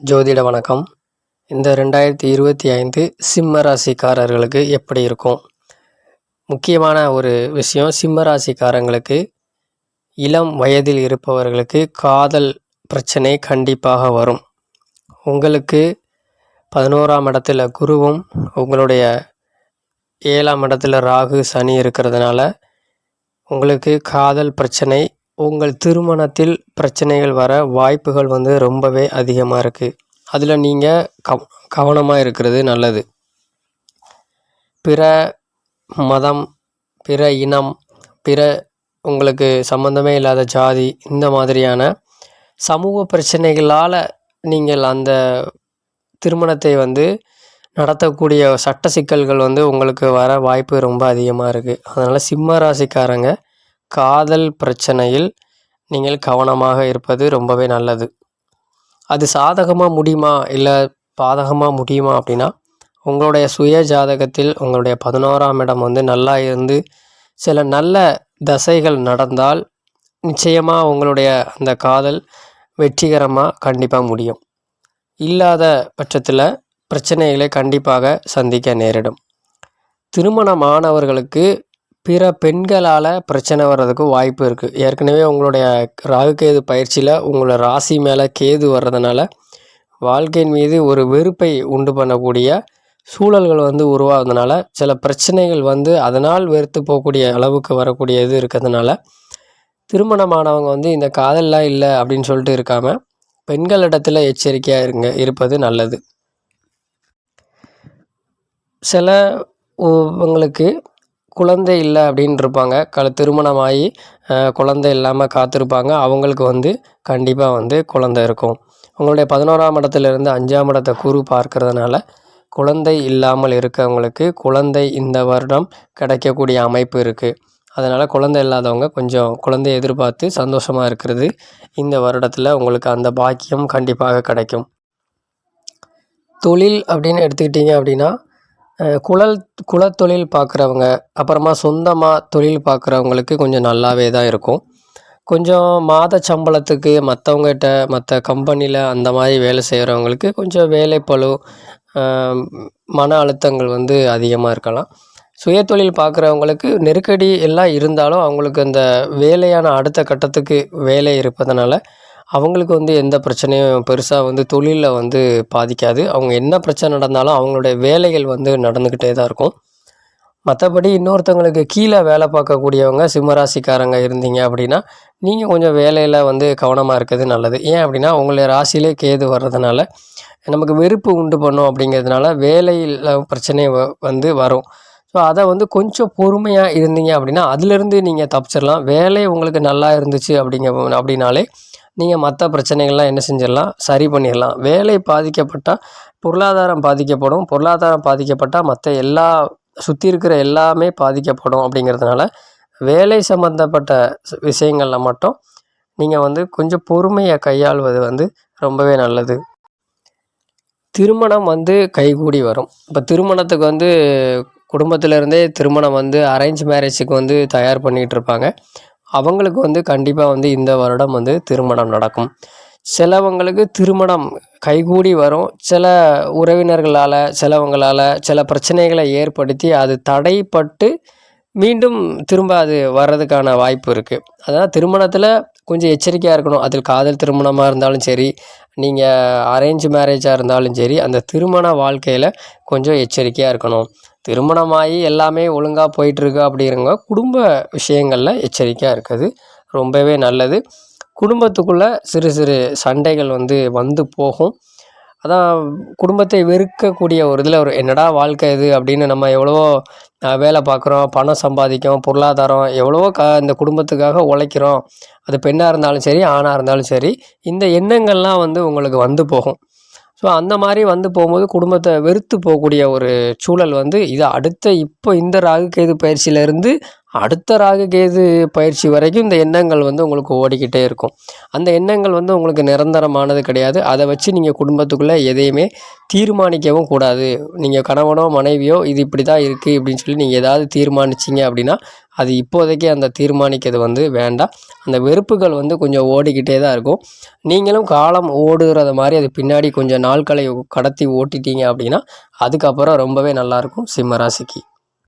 ஜோதிட வணக்கம். இந்த ரெண்டாயிரத்தி இருபத்தி ஐந்து சிம்ம ராசிக்காரர்களுக்கு எப்படி இருக்கும்? முக்கியமான ஒரு விஷயம் சிம்ம ராசிக்காரங்களுக்கு இளம் வயதில் இருப்பவர்களுக்கு காதல் பிரச்சனை கண்டிப்பாக வரும். உங்களுக்கு பதினோராம் இடத்துல குருவும் உங்களுடைய ஏழாம் இடத்துல ராகு சனி இருக்கிறதுனால உங்களுக்கு காதல் பிரச்சனை உங்கள் திருமணத்தில் பிரச்சனைகள் வர வாய்ப்புகள் வந்து ரொம்பவே அதிகமாக இருக்குது அதில் நீங்கள் கவ கவனமாக இருக்கிறது நல்லது. பிற மதம் பிற இனம் பிற உங்களுக்கு சம்மந்தமே இல்லாத ஜாதி இந்த மாதிரியான சமூக பிரச்சனைகளால் நீங்கள் அந்த திருமணத்தை வந்து நடத்தக்கூடிய சட்ட சிக்கல்கள் வந்து உங்களுக்கு வர வாய்ப்பு ரொம்ப அதிகமாக இருக்குது அதனால் சிம்ம ராசிக்காரங்க காதல் பிரச்சனையில் நீங்கள் கவனமாக இருப்பது ரொம்பவே நல்லது. அது சாதகமாக முடியுமா? இல்லை பாதகமாக முடியுமா அப்படின்னா உங்களுடைய சுய ஜாதகத்தில் உங்களுடைய பதினோராம் இடம் வந்து நல்லா இருந்து சில நல்ல தசைகள் நடந்தால் நிச்சயமாக உங்களுடைய அந்த காதல் வெற்றிகரமாக கண்டிப்பாக முடியும். இல்லாத பட்சத்தில் பிரச்சனைகளை கண்டிப்பாக சந்திக்க நேரிடும். திருமணமானவர்களுக்கு பிற பெண்களால் பிரச்சனை வர்றதுக்கு வாய்ப்பு இருக்குது ஏற்கனவே உங்களுடைய ராகு கேது பயிற்சியில் உங்களோட ராசி மேலே கேது வர்றதுனால வாழ்க்கையின் மீது ஒரு வெறுப்பை உண்டு பண்ணக்கூடிய சூழல்கள் வந்து உருவாகிறதுனால சில பிரச்சனைகள் வந்து அதனால் வெறுத்து போகக்கூடிய அளவுக்கு வரக்கூடிய இது இருக்கிறதுனால திருமணமானவங்க வந்து இந்த காதல்லாம் இல்லை அப்படின்னு சொல்லிட்டு இருக்காமல் பெண்களிடத்தில் எச்சரிக்கையாக இருங்க இருப்பது நல்லது. சில உங்களுக்கு குழந்தை இல்லை அப்படின்னு இருப்பாங்க கல திருமணமாகி குழந்தை இல்லாமல் காத்திருப்பாங்க. அவங்களுக்கு வந்து கண்டிப்பாக வந்து குழந்தை இருக்கும். உங்களுடைய பதினோராம் இடத்துலேருந்து அஞ்சாம் இடத்தை குரு பார்க்கறதுனால குழந்தை இல்லாமல் இருக்கவங்களுக்கு குழந்தை இந்த வருடம் கிடைக்கக்கூடிய அமைப்பு இருக்குது அதனால் குழந்தை இல்லாதவங்க கொஞ்சம் குழந்தைய எதிர்பார்த்து சந்தோஷமாக இருக்கிறது. இந்த வருடத்தில் உங்களுக்கு அந்த பாக்கியம் கண்டிப்பாக கிடைக்கும். தொழில் அப்படின்னு எடுத்துக்கிட்டிங்க அப்படின்னா குழல் குலத்தொழில் பார்க்குறவங்க அப்புறமா சொந்தமாக தொழில் பார்க்குறவங்களுக்கு கொஞ்சம் நல்லாவே தான் இருக்கும். கொஞ்சம் மாத சம்பளத்துக்கு மற்றவங்ககிட்ட மற்ற கம்பெனியில் அந்த மாதிரி வேலை செய்கிறவங்களுக்கு கொஞ்சம் வேலைப்பளு மன அழுத்தங்கள் வந்து அதிகமாக இருக்கலாம். சுயதொழில் பார்க்குறவங்களுக்கு நெருக்கடி எல்லாம் இருந்தாலும் அவங்களுக்கு அந்த வேலையான அடுத்த கட்டத்துக்கு வேலை இருப்பதனால அவங்களுக்கு வந்து எந்த பிரச்சனையும் பெருசாக வந்து தொழிலில் வந்து பாதிக்காது. அவங்க என்ன பிரச்சனை நடந்தாலும் அவங்களுடைய வேலைகள் வந்து நடந்துக்கிட்டே தான் இருக்கும். மற்றபடி இன்னொருத்தவங்களுக்கு கீழே வேலை பார்க்கக்கூடியவங்க சிம்மராசிக்காரங்க இருந்தீங்க அப்படின்னா நீங்கள் கொஞ்சம் வேலையில் வந்து கவனமாக இருக்கிறது நல்லது. ஏன் அப்படின்னா உங்களுடைய ராசியிலே கேது வர்றதுனால நமக்கு வெறுப்பு உண்டு பண்ணும் அப்படிங்கிறதுனால வேலையில் பிரச்சனை வந்து வரும். ஸோ அதை வந்து கொஞ்சம் பொறுமையாக இருந்தீங்க அப்படின்னா அதுலேருந்து நீங்கள் தப்பிச்சிடலாம் வேலை உங்களுக்கு நல்லா இருந்துச்சு அப்படிங்க அப்படின்னாலே நீங்கள் மற்ற பிரச்சனைகள்லாம் என்ன செஞ்சிடலாம்? சரி பண்ணிடலாம். வேலை பாதிக்கப்பட்டால் பொருளாதாரம் பாதிக்கப்படும். பொருளாதாரம் பாதிக்கப்பட்டால் மற்ற எல்லா சுற்றி இருக்கிற எல்லாமே பாதிக்கப்படும் அப்படிங்கிறதுனால வேலை சம்மந்தப்பட்ட விஷயங்களில் மட்டும் நீங்கள் வந்து கொஞ்சம் பொறுமையை கையாள்வது வந்து ரொம்பவே நல்லது. திருமணம் வந்து கைகூடி வரும். இப்போ திருமணத்துக்கு வந்து குடும்பத்திலேருந்தே திருமணம் வந்து அரேஞ்ச் மேரேஜுக்கு வந்து தயார் பண்ணிகிட்டு இருப்பாங்க. அவங்களுக்கு வந்து கண்டிப்பாக வந்து இந்த வருடம் வந்து திருமணம் நடக்கும். சிலவங்களுக்கு திருமணம் கைகூடி வரும். சில உறவினர்களால் சிலவங்களால் சில பிரச்சனைகளை ஏற்படுத்தி அது தடைப்பட்டு மீண்டும் திரும்ப அது வர்றதுக்கான வாய்ப்பு இருக்குது அதனால் திருமணத்தில் கொஞ்சம் எச்சரிக்கையாக இருக்கணும். அதில் காதல் திருமணமாக இருந்தாலும் சரி நீங்கள் அரேஞ்ச் மேரேஜாக இருந்தாலும் சரி அந்த திருமண வாழ்க்கையில் கொஞ்சம் எச்சரிக்கையாக இருக்கணும். திருமணமாகி எல்லாமே ஒழுங்காக போயிட்டுருக்கு அப்படிங்கிறவங்க குடும்ப விஷயங்களில் எச்சரிக்கையாக இருக்குது ரொம்பவே நல்லது. குடும்பத்துக்குள்ளே சிறு சிறு சண்டைகள் வந்து வந்து போகும். அதான் குடும்பத்தை வெறுக்கக்கூடிய ஒரு இதில் ஒரு என்னடா வாழ்க்கை இது அப்படின்னு நம்ம எவ்வளவோ வேலை பார்க்குறோம் பணம் சம்பாதிக்கும் பொருளாதாரம் எவ்வளவோ க இந்த குடும்பத்துக்காக உழைக்கிறோம். அது பெண்ணாக இருந்தாலும் சரி ஆணாக இருந்தாலும் சரி இந்த எண்ணங்கள்லாம் வந்து உங்களுக்கு வந்து போகும். ஸோ அந்த மாதிரி வந்து போகும்போது குடும்பத்தை வெறுத்து போகக்கூடிய ஒரு சூழல் வந்து இது. அடுத்த இப்போ இந்த ராகு கேது பயிற்சியிலேருந்து அடுத்த ராகுகேது பயிற்சி வரைக்கும் இந்த எண்ணங்கள் வந்து உங்களுக்கு ஓடிக்கிட்டே இருக்கும். அந்த எண்ணங்கள் வந்து உங்களுக்கு நிரந்தரமானது கிடையாது. அதை வச்சு நீங்கள் குடும்பத்துக்குள்ளே எதையுமே தீர்மானிக்கவும் கூடாது. நீங்கள் கணவனோ மனைவியோ இது இப்படி தான் இருக்குது அப்படின்னு சொல்லி நீங்கள் ஏதாவது தீர்மானிச்சிங்க அப்படின்னா அது இப்போதைக்கு அந்த தீர்மானிக்கிறது வந்து வேண்டாம். அந்த வெறுப்புகள் வந்து கொஞ்சம் ஓடிக்கிட்டே தான் இருக்கும். நீங்களும் காலம் ஓடுகிறத மாதிரி அது பின்னாடி கொஞ்சம் நாட்களை கடத்தி ஓட்டிட்டீங்க அப்படின்னா அதுக்கப்புறம் ரொம்பவே நல்லாயிருக்கும் சிம்ம ராசிக்கு.